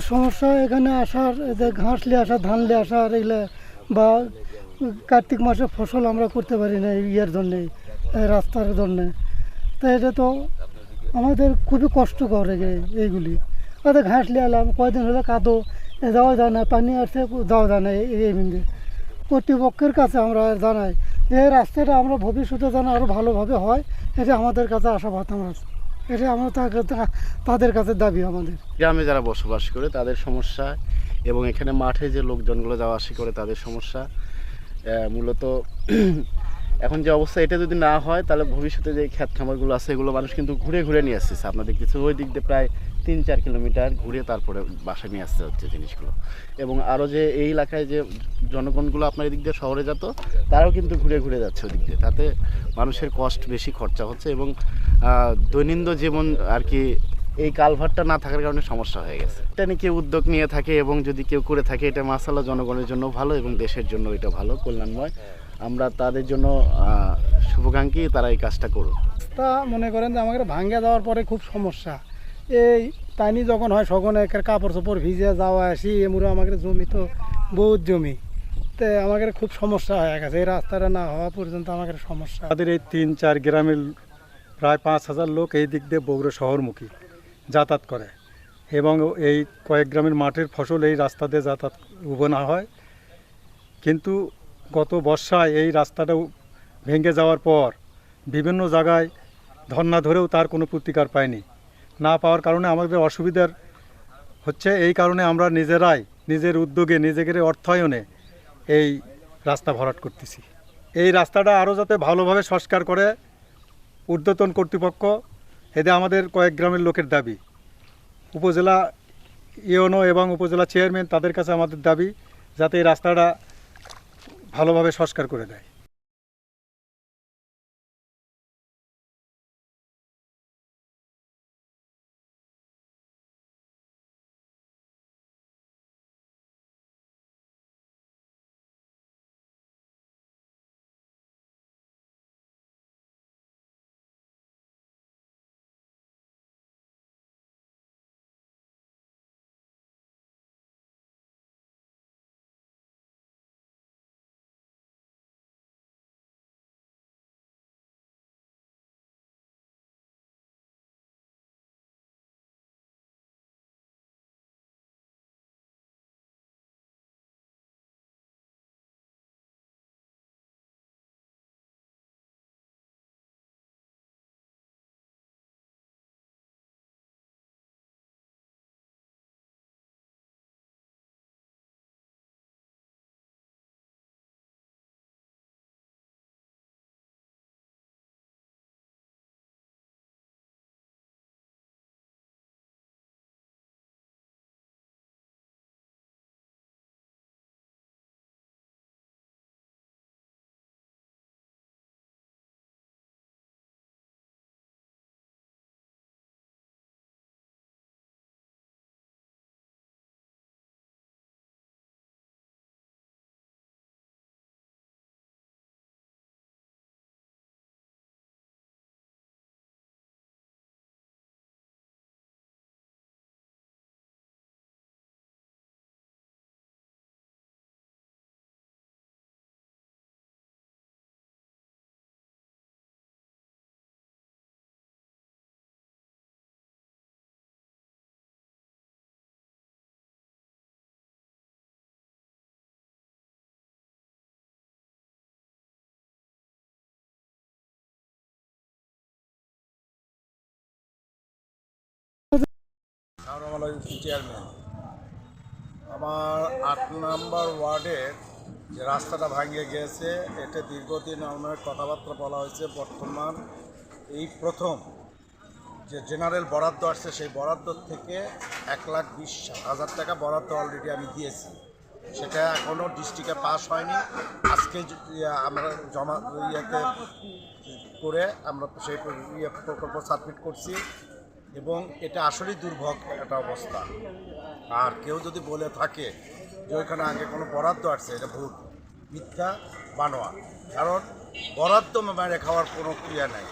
সমস্যা এখানে আসার ঘাস নিয়ে আসা ধান নিয়ে আসার, এগুলো বা কার্তিক মাসে ফসল আমরা করতে পারি না ইয়ের জন্যে রাস্তার জন্যে। তো এটা তো আমাদের খুবই কষ্টকর এইগুলি। ওদের ঘাস নিয়ে এলাম, কয়দিন হলে কাদো যাওয়া যায় না, পানি আসছে যাওয়া যায় না, এই- মিন্দে কর্তৃপক্ষের কাছে আমরা জানাই যে রাস্তাটা আমরা ভবিষ্যতে যেন আরও ভালোভাবে হয়, এটা আমাদের কাছে আশাবাদ আমরা। এটা আমরা তাদের কাছে দাবি আমাদের। গ্রামে যারা বসবাস করে তাদের সমস্যা এবং এখানে মাঠে যে লোকজনগুলো যাওয়া আসি করে তাদের সমস্যা মূলত এখন যে অবস্থা এটা যদি না হয় তাহলে ভবিষ্যতে যে খ্যাত খামারগুলো আছে এগুলো মানুষ কিন্তু ঘুরে ঘুরে নিয়ে আসতেছে। আপনাদের কিছু ওই দিক দিয়ে প্রায় তিন চার কিলোমিটার ঘুরে তারপরে বাসায় নিয়ে আসতে হচ্ছে জিনিসগুলো। এবং আরও যে এই এলাকায় যে জনগণগুলো আপনার এদিক দিয়ে শহরে যেত, তারাও কিন্তু ঘুরে ঘুরে যাচ্ছে ওদিক দিয়ে। তাতে মানুষের কষ্ট বেশি খরচা হচ্ছে এবং দৈনন্দিন জীবন আর কি এই কালভারটা না থাকার কারণে সমস্যা হয়ে গেছে। এটা নিয়ে কেউ উদ্যোগ নিয়ে থাকে এবং যদি কেউ করে থাকে এটা মাসালা জনগণের জন্য ভালো এবং দেশের জন্য এটা ভালো কল্যাণময়। আমরা তাদের জন্য শুভাকাঙ্ক্ষী তারা এই কাজটা করুক। তা মনে করেন যে আমাদের ভাঙ্গে যাওয়ার পরে খুব সমস্যা। এই পানি যখন হয় সখন একের কাপড় চোপড় ভিজে যাওয়া আসি এমুরে আমাদের জমি তো বহুত জমি। তো আমাদের খুব সমস্যা হয়ে গেছে। এই রাস্তাটা না হওয়া পর্যন্ত আমাদের সমস্যা। আমাদের এই তিন চার গ্রামের প্রায় পাঁচ হাজার লোক এই দিক দিয়ে বগুড়া শহরমুখী যাতায়াত করে এবং এই কয়েক গ্রামের মাঠের ফসল এই রাস্তা দিয়ে যাতায়াত উবোনা হয়। কিন্তু গত বর্ষায় এই রাস্তাটা ভেঙে যাওয়ার পর বিভিন্ন জায়গায় ধর্না ধরেও তার কোনো প্রতিকার পায়নি। না পাওয়ার কারণে আমাদের অসুবিধার হচ্ছে এই কারণে আমরা নিজেরাই নিজের উদ্যোগে, নিজেদের অর্থায়নে এই রাস্তা ভরাট করতেছি। এই রাস্তাটা আরও যাতে ভালোভাবে সংস্কার করে ঊর্ধ্বতন কর্তৃপক্ষ এতে আমাদের কয়েক গ্রামের লোকের দাবি। উপজেলা ইওনো এবং উপজেলা চেয়ারম্যান তাদের কাছে আমাদের দাবি, যাতে এই রাস্তাটা ভালোভাবে সংস্কার করে দেয়। চেয়ারম্যান। আমার আট নম্বর ওয়ার্ডের যে রাস্তাটা ভাঙিয়ে গিয়েছে এটা দীর্ঘদিন আমার কথাবার্তা বলা হয়েছে। বর্তমান এই প্রথম যে জেনারেল বরাদ্দ আসছে, সেই বরাদ্দ থেকে এক লাখ বিশ হাজার টাকা বরাদ্দ অলরেডি আমি দিয়েছি। সেটা এখনও ডিস্ট্রিক্টে পাস হয়নি। আজকে আমরা জমা ইয়েতে করে আমরা সেই ইয়ে প্রকল্প সাবমিট করছি। এবং এটা আসলেই দুর্ভোগ একটা অবস্থা। আর কেউ যদি বলে থাকে যে ওইখানে আগে কোনো বরাদ্দ আসছে, এটা ভুল। মিথ্যা, বানোয়া। কারণ বরাদ্দ মেমারে খাওয়ার কোনো ক্রিয়া নাই।